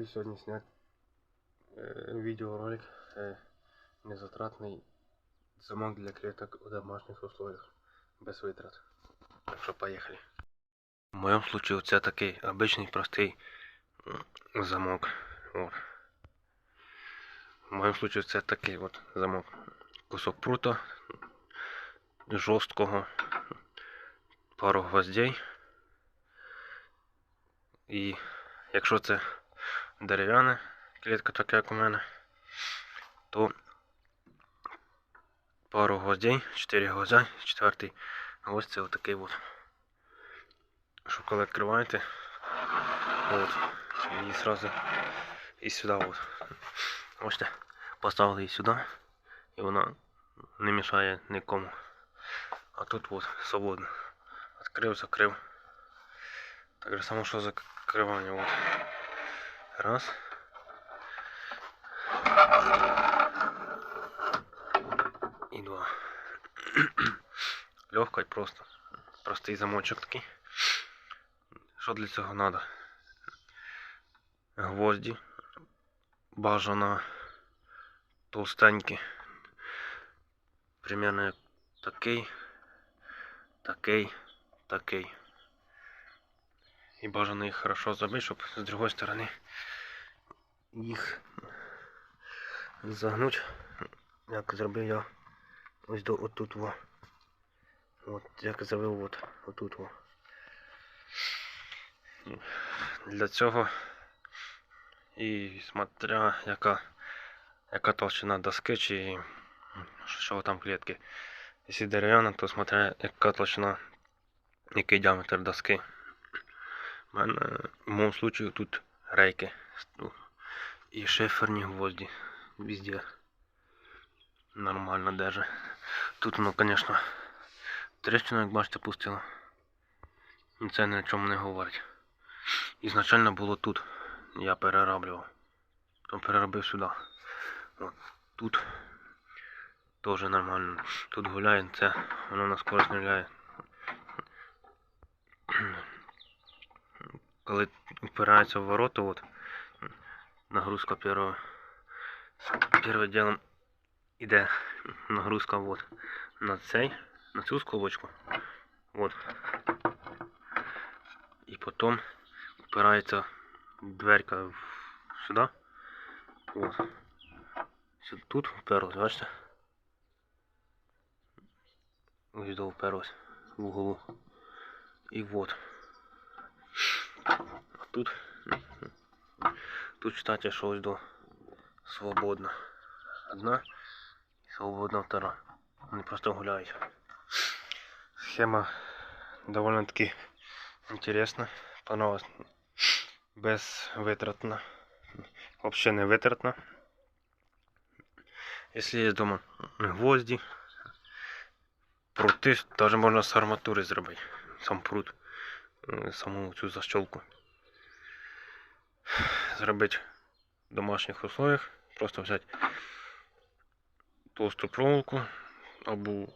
Хотів сьогодні зняти е, відеоролик е, незатратний замок для клеток у домашніх условиях без витрат. Так що поїхали. В моєму случае це такий обичний простий замок. От. В моєму случае це такий от замок. Кусок прута жорсткого, пару гвоздей. І якщо це дерев'яна клітка, така як у мене, то пару гвоздей, 4 гвоздя, четвертий гвоздь це отакий от. Що коли відкриваєте, от, і сразу і сюди от. Бачите, поставили її сюди, і вона не мішає нікому. А тут от свободно. Открив, закрив. Так же само, що закривання. Вот. Раз. І два. Легко і просто. Простий замочок такий. Що для цього треба? Гвозді. Бажано толстенькі. Примерно такий, такий, такий. І бажано їх хорошо забити, щоб з другої сторони їх загнуть, як зробив я ось до отут во. От як зробив от отут во. Для цього і смотря яка яка толщина доски чи що там клітки. Якщо дерев'яна, то смотря яка толщина, який діаметр доски. У мене в моєму случаю тут рейки і шиферні гвозді везде нормально держи. Тут воно, звісно, тріщину, як бачите, пустило. Це ні о чому не говорить. Ізначально було тут. Я перероблював. То переробив сюди. От тут теж нормально. Тут гуляє, це воно на скорость не гуляє. Коли упирається в ворота, вот, нагрузка первого, первым делом іде нагрузка вот, на цей, на цю скобочку. Вот. І потім упирається дверка сюди. Вот. Тут вперлось, бачите? Ось до вперлось в углу. І вот. Тут, тут кстати, що ось до свободна. Одна свободна втора. Вони просто гуляють. Схема довольно таки интересна. Понравилась. Безвитратна. Вообще не витратна. Если есть дома гвозди, прути, даже можна з арматури зробити. Сам прут. е, саму цю защолку. Зробити в домашніх условиях. Просто взяти толсту проволоку або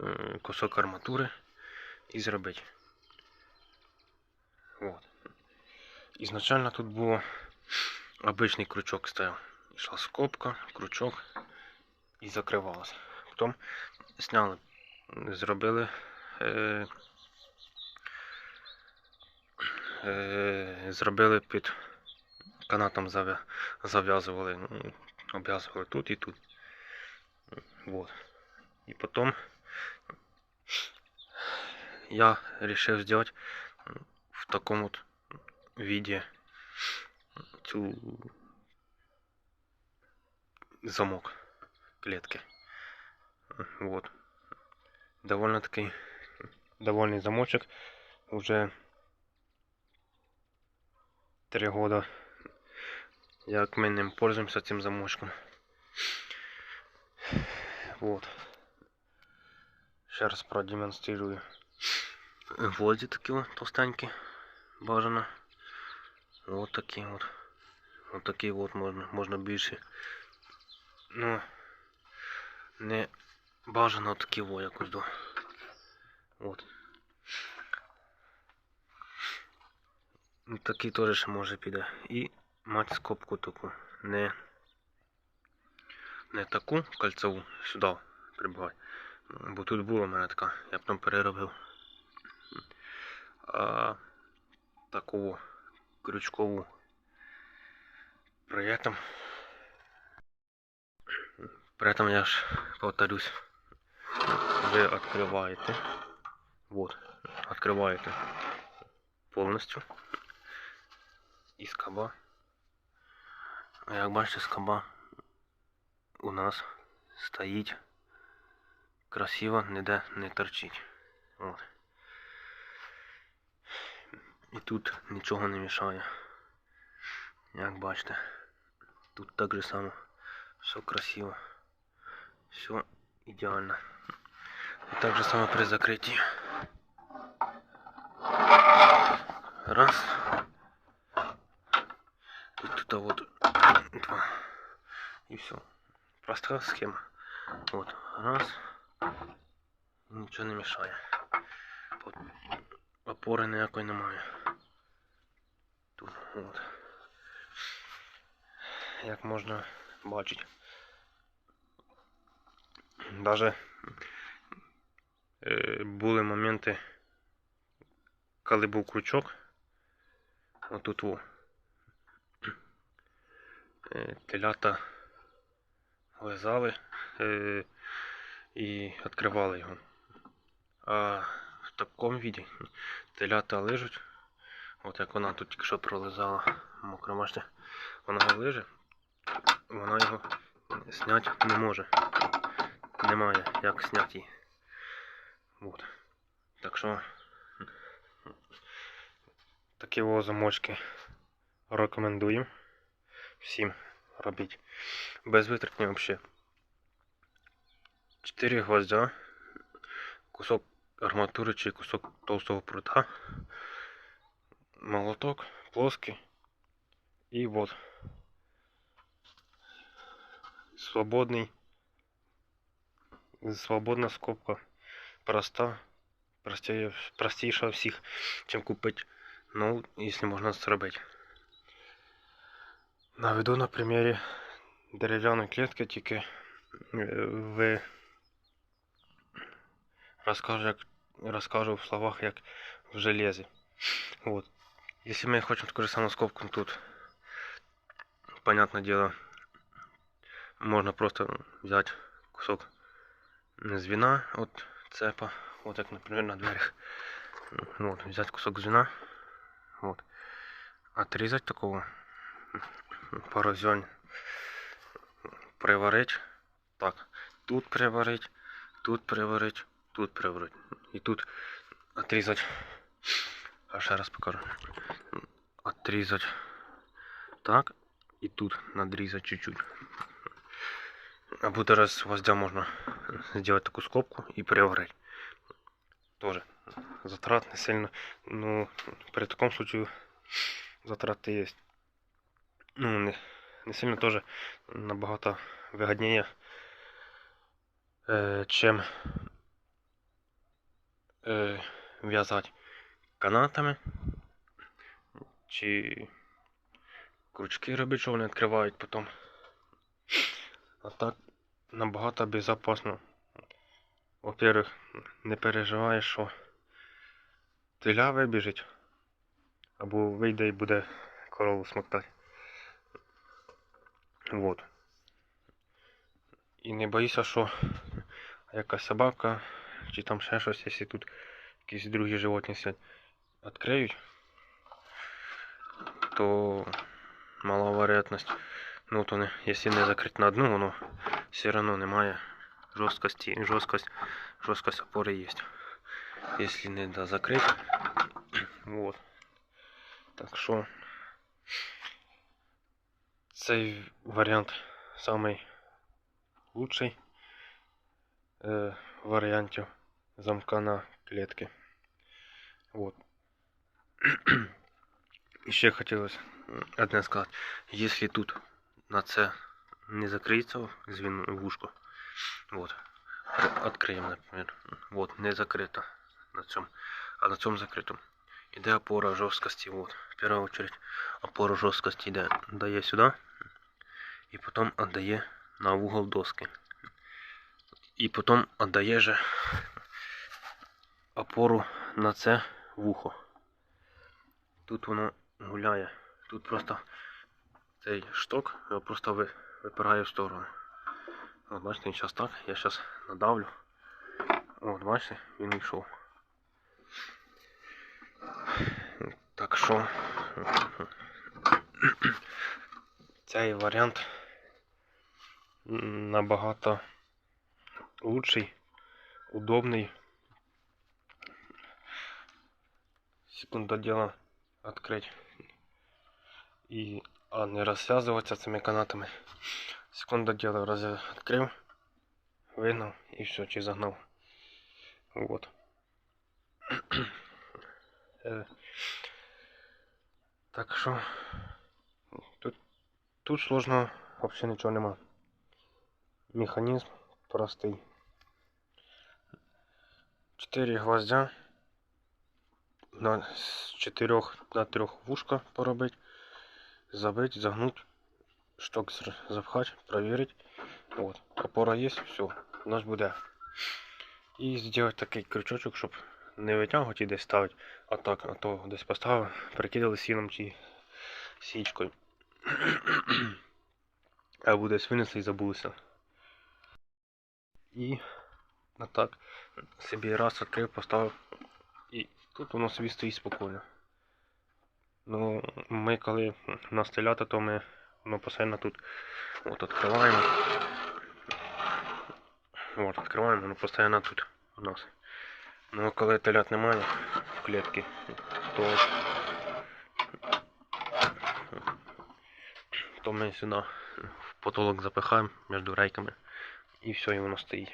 е, кусок арматури і зробити. Вот. Ізначально тут було обичний крючок стояв. Йшла скобка, крючок і закривалося. Потім зняли, зробили. Е, е, зробили під канатом зав'я- зав'язували, ну, обв'язували тут і тут. Вот. І потім я вирішив зробити в такому от віді цю замок клетки. Вот. Довольно такий довольний замочок. Уже три года як ми ним пользуємося цим замочком. Вот. Ще раз продемонстрирую. Гвозді такі от толстенькі. Бажано. Вот такі от. Вот такі от можна, можна більше. Ну, не бажано такі во якось до. От. Такий теж ще може піде. І мати скобку таку. Не, не таку кольцеву сюди прибивай. Бо тут була в мене така, я б там переробив. А таку крючкову. При этом, при этом я ж повторюсь, вы открываете, вот, открываете повністю і скоба. а як бачите, скоба у нас стоїть красиво, ніде не торчить. От. І тут нічого не мішає. Як бачите, тут так же само все красиво, все ідеально. І так же само при закритті. Раз. И тут два. И все. Простая схема. Вот. Раз. Нічого не мішає. От. Опори ніякої немає. Тут. От. Як можна бачити. Даже е, були моменти, коли був крючок. Отут во. Е, Телята лизали е, і відкривали його. А в такому віді телята лижуть. От як вона тут тільки що пролизала мокро, бачите, вона його лиже, вона його зняти не може. Немає як зняти її. От. Так що такі замочки рекомендуємо всім робити. Без витратні взагалі. 4 гвоздя, кусок арматури чи кусок толстого прута, молоток плоский. І вот. Свободний. Свободна скобка. Проста. Простіша всіх чим купити ну якщо можна зробити наведу на примірі дерев'яної клітки тільки е, в розкажу, як, розкажу в словах як в железі вот если мы хотим такую же самую скобку тут понятное дело можно просто взять кусок звена от цепа вот так например на дверях вот взять кусок звена вот отрезать такого порозень приварить. Так. Тут приварить. Тут приварить. Тут приварить. И тут отрезать а ще раз покажу. Отрезать так. И тут надрезать чуть-чуть. Або даже с гвоздя можно сделать такую скобку и приварить. Тоже затрат не сильно. Ну при таком случае затраты есть ну не, не сильно тоже набагато вигідніше е, чим е, в'язати канатами чи крючки робити, що вони відкривають потім. А так набагато безпечно. Во-первых, не переживаєш, що теля вибіжить, або вийде і буде корову смоктати. Вот. І не боїшся, що якась собака чи там ще щось, якщо тут якісь другі животні сидять, відкриють, то мала вероятність. Ну, то не, якщо не закрити на одну, воно все одно немає жорсткості, жорсткость, жорсткость опори є. Якщо не да, закрити, вот. Так що цей варіант самий лучший е, варіантів замка на клетки. Вот. І ще хотілося одне сказати. Якщо тут на це не закриється звін вушко, вот, откроем, например, вот, не закрито на цьому, а на цьому закритому. Іде опора жорсткості. Вот. В першу очередь опора жорсткості йде, дає сюди. І потім віддає на угол доски. І потім віддає же опору на це вухо. Тут воно гуляє. Тут просто цей шток його просто випирає в сторону. От бачите, він зараз так. Я зараз надавлю. От бачите, він йшов. Так що цей варіант набагато лучший, удобний. Секунда дела открыть. И а не розв'язуватися цими канатами. Секунда дела раз відкрив, вигнав і все, чи загнав. Вот. Е, Так що тут, тут сложного взагалі нічого нема. Механізм простий. Чотири гвоздя на, з чотирьох на трьох вушка поробити, забить, загнуть, шток запхать, проверить. Вот. Опора є, все, у нас буде. І зробити такий крючочок, щоб не витягувати і десь ставити, а так, а то десь поставив, перекидали сіном чи січкою. Або десь винесли і забулися. І отак собі раз відкрив, поставив. І тут воно собі стоїть спокійно. Ну, ми коли у нас телята, то ми воно постійно тут от відкриваємо. От, відкриваємо, воно постійно тут у нас. Ну, коли телят немає в клітці, то, то ми сюди в потолок запихаємо між рейками і все, і воно стоїть.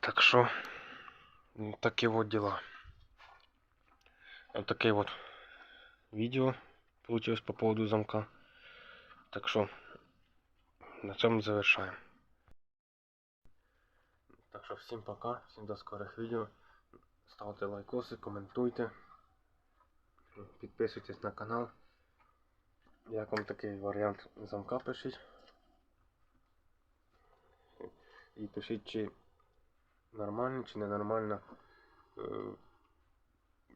Так що, такі от діла. Такое вот видео получилось по поводу замка. Так что на цьому завершаем. Так що всім пока, всім до скорих відео. Ставте лайкоси, коментуйте. Підписуйтесь на канал. Як вам такий варіант замка пишіть. І пишіть, чи нормальна, чи ненормальна е,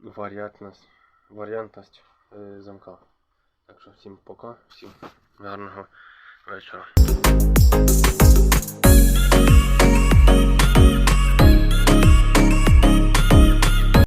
варіантність, варіантність е, замка. Так що всім пока, всім гарного вечора.